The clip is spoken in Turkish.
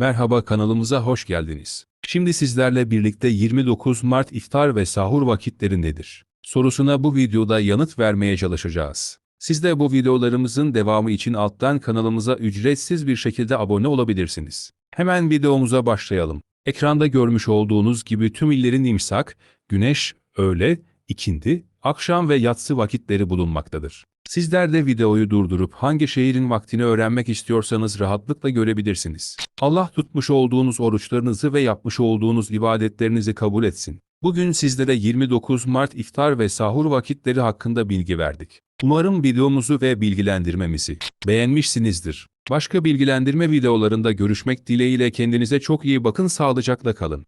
Merhaba kanalımıza hoş geldiniz. Şimdi sizlerle birlikte 29 Mart iftar ve sahur vakitleri nedir? Sorusuna bu videoda yanıt vermeye çalışacağız. Siz de bu videolarımızın devamı için alttan kanalımıza ücretsiz bir şekilde abone olabilirsiniz. Hemen videomuza başlayalım. Ekranda görmüş olduğunuz gibi tüm illerin imsak, güneş, öğle, ikindi, akşam ve yatsı vakitleri bulunmaktadır. Sizler de videoyu durdurup hangi şehrin vaktini öğrenmek istiyorsanız rahatlıkla görebilirsiniz. Allah tutmuş olduğunuz oruçlarınızı ve yapmış olduğunuz ibadetlerinizi kabul etsin. Bugün sizlere 29 Mart iftar ve sahur vakitleri hakkında bilgi verdik. Umarım videomuzu ve bilgilendirmemizi beğenmişsinizdir. Başka bilgilendirme videolarında görüşmek dileğiyle kendinize çok iyi bakın sağlıcakla kalın.